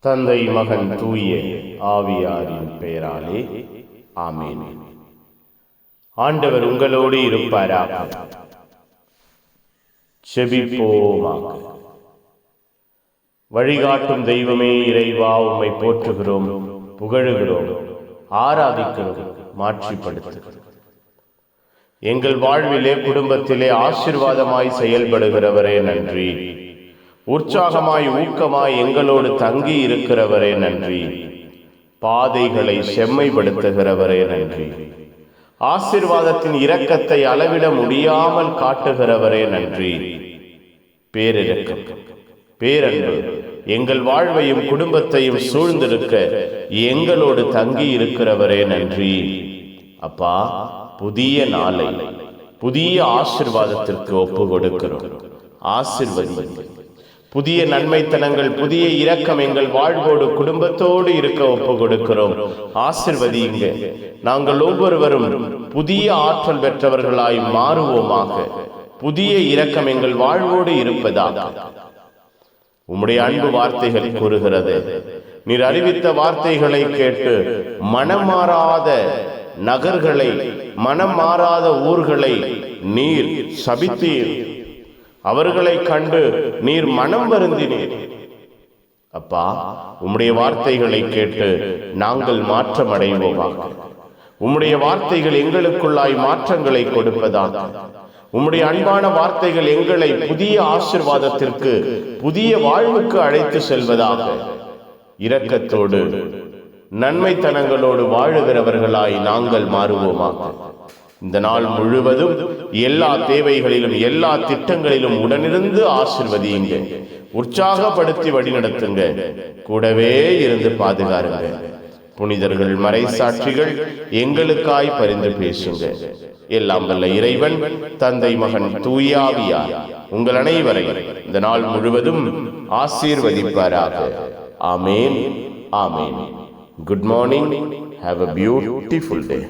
தந்தை மகன் தூய ஆவியாரின் பெயராலே ஆமேன். ஆண்டவர் உங்களோடு இருப்பாராக. செபிப்போமாக. வழிகாட்டும் தெய்வமே இறைவா உம்மை போற்றுகிறோம் புகழுகிறோம் ஆராதிக்கிறோம் மாற்றிப்படுத்துகிறோம் எங்கள் வாழ்விலே குடும்பத்திலே ஆசிர்வாதமாய் செயல்படுகிறவரே நன்றி. உற்சாகமாய் ஊக்கமாய் எங்களோடு தங்கி இருக்கிறவரே நன்றி. பாதைகளை செம்மைப்படுத்துகிறவரே நன்றி. ஆசிர்வாதத்தின் இரக்கத்தை அளவிட முடியாமல் காட்டுகிறவரே நன்றி. பேரிரக்கம் பேரன்பு. எங்கள் வாழ்வையும் குடும்பத்தையும் சூழ்ந்திருக்க எங்களோடு தங்கி இருக்கிறவரே நன்றி. அப்பா புதிய நாளை புதிய ஆசிர்வாதத்திற்கு ஒப்பு கொடுக்கிறோம் ஆசிர்வதி புதிய நன்மைத்தனங்கள் புதிய இரக்கம் எங்கள் வாழ்வோடு குடும்பத்தோடு இருக்க ஒப்பு கொடுக்கிறோம். ஆசிர்வதிங்க நாங்கள் ஒவ்வொருவரும் புதிய ஆற்றல் பெற்றவர்களாய் மாறுவோமாக. புதிய இரக்கம் எங்கள் வாழ்வோடு இருப்பதாக. உம்முடைய அன்பு வார்த்தைகள் கூறுகிறது. நீர் அறிவித்த வார்த்தைகளை கேட்டு மனம் மாறாத நகர்களை மனம் மாறாத ஊர்களை நீர் சபித்தீர். அவர்களை கண்டு நீர் மனம் வருந்தினீர். அப்பா உம்முடைய வார்த்தைகளை கேட்டு நாங்கள் மாற்றம் அடைவோமாக உம்முடைய வார்த்தைகள் எங்களுக்குள்ளாய் மாற்றங்களை கொடுப்பதாக உம்முடைய அன்பான வார்த்தைகள் எங்களை புதிய ஆசிர்வாதத்திற்கு புதிய வாழ்வுக்கு அழைத்து செல்வதாக. இரக்கத்தோடு நன்மைத்தனங்களோடு வாழுகிறவர்களாய் நாங்கள் மாறுவோமாக. இந்த நாள் முழுவதும் எல்லா தேவைகளிலும் எல்லா திட்டங்களிலும் உடனிருந்து ஆசிர்வதியுங்க. உற்சாகப்படுத்தி வழிநடத்துங்க. கூடவே இருந்து பாதுகாருங்க. புனிதர்கள் மறைசாட்சிகள் எங்களுக்காய் பரிந்து பேசுங்க. எல்லாம் வல்ல இறைவன் தந்தை மகன் தூயாவியார் உங்கள் அனைவரை இந்த நாள் முழுவதும் ஆசீர்வதிப்பாராக. ஆமேன். ஆமேன். Good morning have a beautiful day